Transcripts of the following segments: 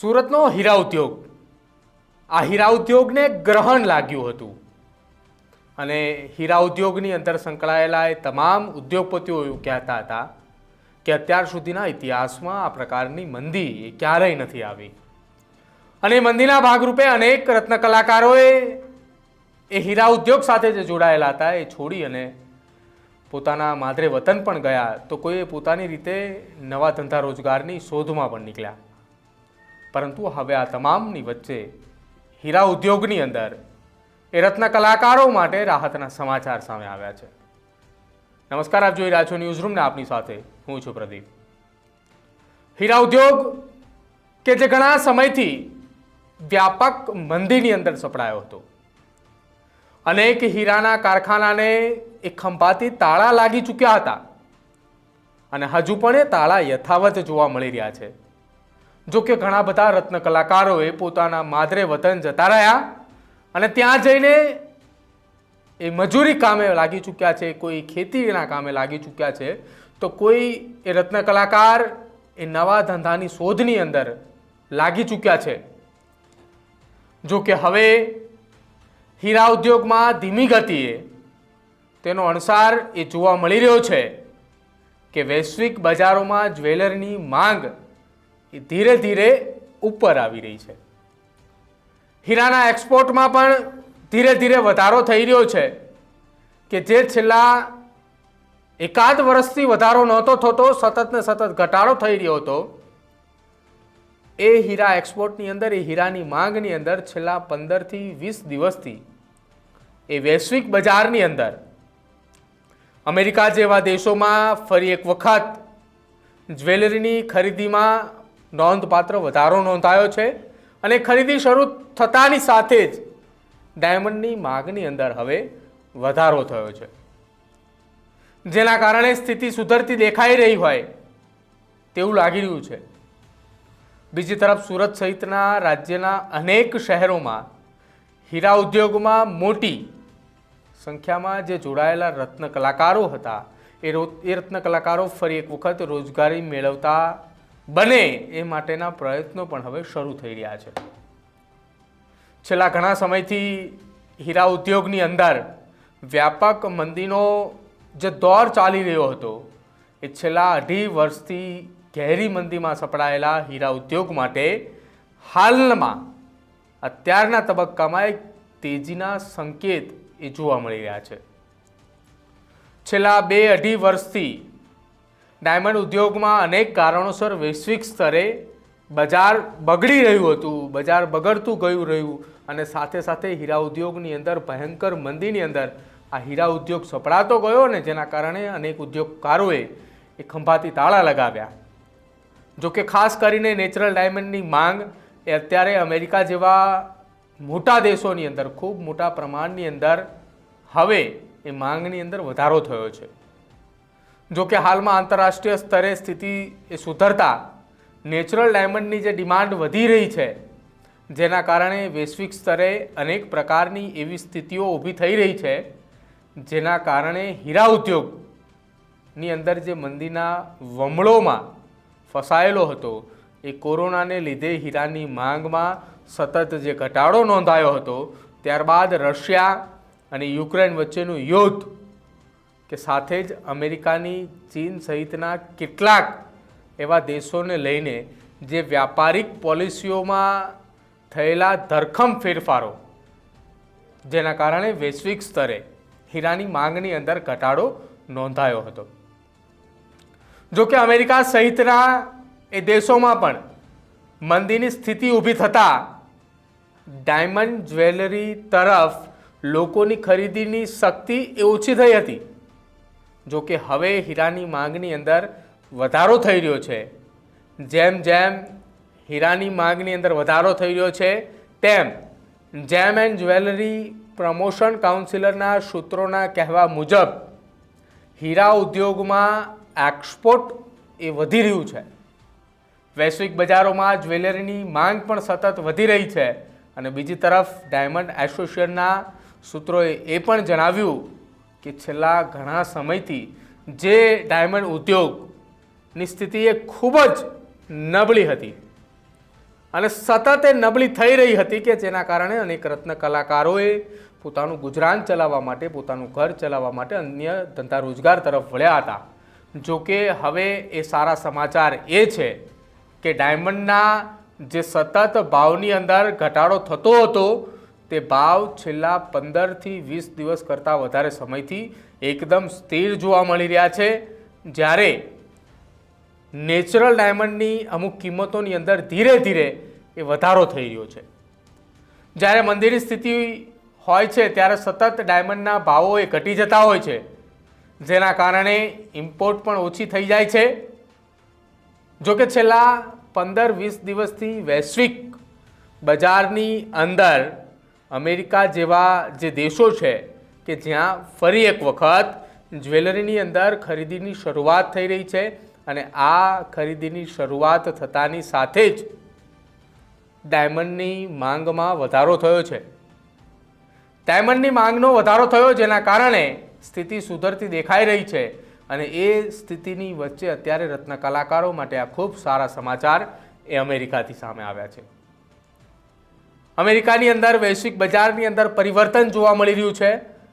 સુરતનો હીરા ઉદ્યોગ. આ હીરા ઉદ્યોગને ગ્રહણ લાગ્યું હતું. અને હીરા ઉદ્યોગની અંદર સંકળાયેલા એ તમામ ઉદ્યોગપતિઓ એવું કહેતા હતા કે અત્યાર સુધીના ઇતિહાસમાં આ પ્રકારની મંદી એ ક્યારેય નથી આવી. અને મંદીના ભાગરૂપે અનેક રત્ન કલાકારોએ એ હીરા ઉદ્યોગ સાથે જે જોડાયેલા હતા એ છોડી અને પોતાના માદરે વતન પણ ગયા તો કોઈએ પોતાની રીતે નવા ધંધા રોજગારની શોધમાં પણ નીકળ્યા. પરંતુ હવે આ તમામની વચ્ચે હીરા ઉદ્યોગની અંદર એ રત્ન કલાકારો માટે રાહતના સમાચાર સામે આવ્યા છે. નમસ્કાર, આપ જોઈ રહ્યા છો ન્યૂઝ રૂમને આપની સાથે હું છું પ્રદીપ. હીરા ઉદ્યોગ કે જે ઘણા સમયથી વ્યાપક મંદીની અંદર સપડાયો હતો. અનેક હીરાના કારખાનાને એ ખંભાતી તાળા લાગી ચૂક્યા હતા. અને હજુ પણ એ તાળા યથાવત જોવા મળી રહ્યા છે. જો કે ઘણા બધા રત્ન કલાકારોએ પોતાના માદરે વતન જતા રહ્યા અને ત્યાં જઈને એ મજૂરી કામે લાગી ચૂક્યા છે, કોઈ ખેતીના કામે લાગી ચૂક્યા છે, તો કોઈ એ રત્ન કલાકાર એ નવા ધંધાની શોધની અંદર લાગી ચૂક્યા છે. જો કે હવે હીરા ઉદ્યોગમાં ધીમી ગતિએ તેનો અણસાર એ જોવા મળી રહ્યો છે કે વૈશ્વિક બજારોમાં જ્વેલરની માંગ એ ધીરે ધીરે ઉપર આવી રહી છે. હીરાના એક્સપોર્ટમાં પણ ધીરે ધીરે વધારો થઈ રહ્યો છે કે જે છેલ્લા એકાદ વર્ષથી વધારો નહોતો થતો, સતત ને સતત ઘટાડો થઈ રહ્યો હતો. એ હીરા એક્સપોર્ટની અંદર, એ હીરાની માંગની અંદર છેલ્લા પંદરથી વીસ દિવસથી એ વૈશ્વિક બજારની અંદર અમેરિકા જેવા દેશોમાં ફરી એક વખત જ્વેલરીની ખરીદીમાં નોંધપાત્ર વધારો નોંધાયો છે અને ખરીદી શરૂ થતાની સાથે જ ડાયમંડની માગની અંદર હવે વધારો થયો છે. જેના કારણે સ્થિતિ સુધરતી દેખાઈ રહી હોય તેવું લાગી રહ્યું છે. બીજી તરફ સુરત સહિતના રાજ્યના અનેક શહેરોમાં હીરા ઉદ્યોગમાં મોટી સંખ્યામાં જે જોડાયેલા રત્ન કલાકારો હતા, એ રો, એ રત્ન કલાકારો ફરી એક વખત રોજગારી મેળવતા બને એ માટેના પ્રયત્નો પણ હવે શરૂ થઈ રહ્યા છે. છેલ્લા ઘણા સમયથી હીરા ઉદ્યોગની અંદર વ્યાપક મંદીનો જે દોર ચાલી રહ્યો હતો, એ છેલ્લા અઢી વર્ષથી ઘેરી મંદીમાં સપડાયેલા હીરા ઉદ્યોગ માટે હાલમાં અત્યારના તબક્કામાં એક તેજીના સંકેત એ જોવા મળી રહ્યા છે. છેલ્લા બે અઢી વર્ષથી ડાયમંડ ઉદ્યોગમાં અનેક કારણોસર વૈશ્વિક સ્તરે બજાર બગડી રહ્યું હતું, બજાર બગડતું ગયું રહ્યું અને સાથે સાથે હીરા ઉદ્યોગની અંદર, ભયંકર મંદીની અંદર આ હીરા ઉદ્યોગ સપડાતો ગયો ને જેના કારણે અનેક ઉદ્યોગકારોએ એ ખંભાતી તાળા લગાવ્યા. જોકે ખાસ કરીને નેચરલ ડાયમંડની માંગ એ અત્યારે અમેરિકા જેવા મોટા દેશોની અંદર, ખૂબ મોટા પ્રમાણની અંદર હવે એ માંગની અંદર વધારો થયો છે. જો કે હાલમાં આંતરરાષ્ટ્રીય સ્તરે સ્થિતિ એ સુધરતા નેચરલ ડાયમંડની જે ડિમાન્ડ વધી રહી છે, જેના કારણે વૈશ્વિક સ્તરે અનેક પ્રકારની એવી સ્થિતિઓ ઊભી થઈ રહી છે, જેના કારણે હીરા ઉદ્યોગની અંદર જે મંદીના વમળોમાં ફસાયેલો હતો, એ કોરોનાને લીધે હીરાની માંગમાં સતત જે ઘટાડો નોંધાયો હતો, ત્યારબાદ રશિયા અને યુક્રેન વચ્ચેનું યુદ્ધ કે સાથે જ અમેરિકાની, ચીન સહિતના કેટલાક એવા દેશોને લઈને જે વ્યાપારિક પોલિસીઓમાં થયેલા ધરખમ ફેરફારો, જેના કારણે વૈશ્વિક સ્તરે હીરાની માંગની અંદર ઘટાડો નોંધાયો હતો. જો કે અમેરિકા સહિતના એ દેશોમાં પણ મંદીની સ્થિતિ ઊભી થતાં ડાયમંડ જ્વેલરી તરફ લોકોની ખરીદીની શક્તિ એ ઓછી થઈ હતી. જો કે હવે હીરાની માંગની અંદર વધારો થઈ રહ્યો છે. જેમ જેમ હીરાની માંગની અંદર વધારો થઈ રહ્યો છે, તેમ જેમ એન્ડ જ્વેલરી પ્રમોશન કાઉન્સિલરના સૂત્રોના કહેવા મુજબ, હીરા ઉદ્યોગમાં એક્સપોર્ટ એ વધી રહ્યું છે. વૈશ્વિક બજારોમાં જ્વેલરીની માંગ પણ સતત વધી રહી છે. અને બીજી તરફ ડાયમંડ એસોસિએશનના સૂત્રોએ એ પણ જણાવ્યું કે છેલ્લા ઘણા સમયથી જે ડાયમંડ ઉદ્યોગની સ્થિતિ એ ખૂબ જ નબળી હતી. અને સતત એ નબળી થઈ રહી હતી કે જેના કારણે અનેક રત્ન કલાકારોએ પોતાનું ગુજરાન ચલાવવા માટે, પોતાનું ઘર ચલાવવા માટે અન્ય ધંધા રોજગાર તરફ વળ્યા હતા. જો કે હવે એ સારા સમાચાર એ છે કે ડાયમંડના જે સતત ભાવની અંદર ઘટાડો થતો હતો તે ભાવ છેલ્લા પંદરથી વીસ દિવસ કરતાં વધારે સમયથી એકદમ સ્થિર જોવા મળી રહ્યા છે. જ્યારે નેચરલ ડાયમંડની અમુક કિંમતોની અંદર ધીરે ધીરે એ વધારો થઈ રહ્યો છે. જ્યારે મંદિરની સ્થિતિ હોય છે, ત્યારે સતત ડાયમંડના ભાવો એ ઘટી જતા હોય છે. જેના કારણે ઇમ્પોર્ટ પણ ઓછી થઈ જાય છે. જો કે છેલ્લા પંદર વીસ દિવસથી વૈશ્વિક બજારની અંદર અમેરિકા જેવા જે દેશો છે કે જ્યાં ફરી એક વખત જ્વેલરીની અંદર ખરીદીની શરૂઆત થઈ રહી છે અને આ ખરીદીની શરૂઆત થતાની સાથે જ ડાયમંડની માંગમાં વધારો થયો છે. ડાયમંડની માંગનો વધારો થયો જેના કારણે સ્થિતિ સુધરતી દેખાઈ રહી છે અને એ સ્થિતિની વચ્ચે અત્યારે રત્ન કલાકારો માટે આ ખૂબ સારા સમાચાર એ અમેરિકાથી સામે આવ્યા છે. અમેરિકાની અંદર, વૈશ્વિક બજારની અંદર પરિવર્તન જોવા મળી રહ્યું છે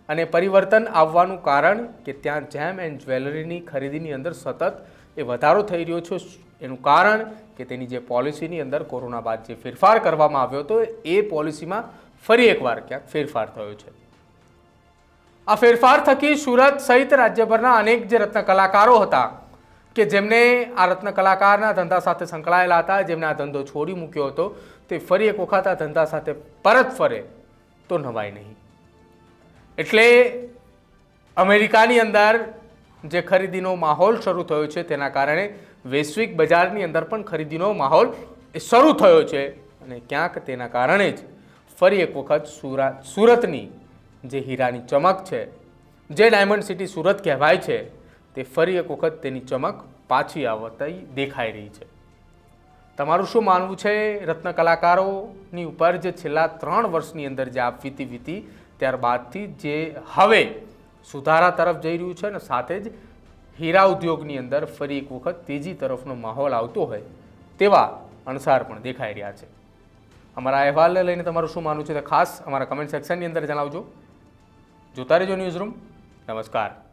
અને પરિવર્તન આવવાનું કારણ કે ત્યાં જેમ એન્ડ જ્વેલરીની ખરીદીની અંદર સતત એ વધારો થઈ રહ્યો છે. એનું કારણ કે તેની જે પોલિસીની અંદર કોરોના બાદ જે ફેરફાર કરવામાં આવ્યો હતો, એ પોલિસીમાં ફરી એકવાર ક્યાંક ફેરફાર થયો છે. આ ફેરફાર થકી સુરત સહિત રાજ્યભરના અનેક જે રત્ન કલાકારો હતા કે જેમને આ રત્ન કલાકારના ધંધા સાથે સંકળાયેલા હતા, જેમને આ ધંધો છોડી મૂક્યો હતો તે ફરી એક વખત ધંધા સાથે પરત ફરે તો નવાય નહીં. એટલે અમેરિકાની અંદર જે ખરીદીનો માહોલ શરૂ થયો છે તેના કારણે વૈશ્વિક બજારની અંદર પણ ખરીદીનો માહોલ એ શરૂ થયો છે અને ક્યાંક તેના કારણે જ ફરી એક વખત સુરત સુરતની જે હીરાની ચમક છે, જે ડાયમંડ સિટી સુરત કહેવાય છે, તે ફરી એક વખત તેની ચમક પાછી આવતી દેખાઈ રહી છે. તમારું શું માનવું છે? રત્ન કલાકારોની ઉપર જે છેલ્લા ત્રણ વર્ષની અંદર જે આપ વીતી વીતી, ત્યારબાદથી જે હવે સુધારા તરફ જઈ રહ્યું છે અને સાથે જ હીરા ઉદ્યોગની અંદર ફરી એક વખત તેજી તરફનો માહોલ આવતો હોય તેવા અણસાર પણ દેખાઈ રહ્યા છે. અમારા અહેવાલને લઈને તમારું શું માનવું છે? તે ખાસ અમારા કમેન્ટ સેક્શનની અંદર જણાવજો. જોતા રહેજો ન્યૂઝ રૂમ નમસ્કાર.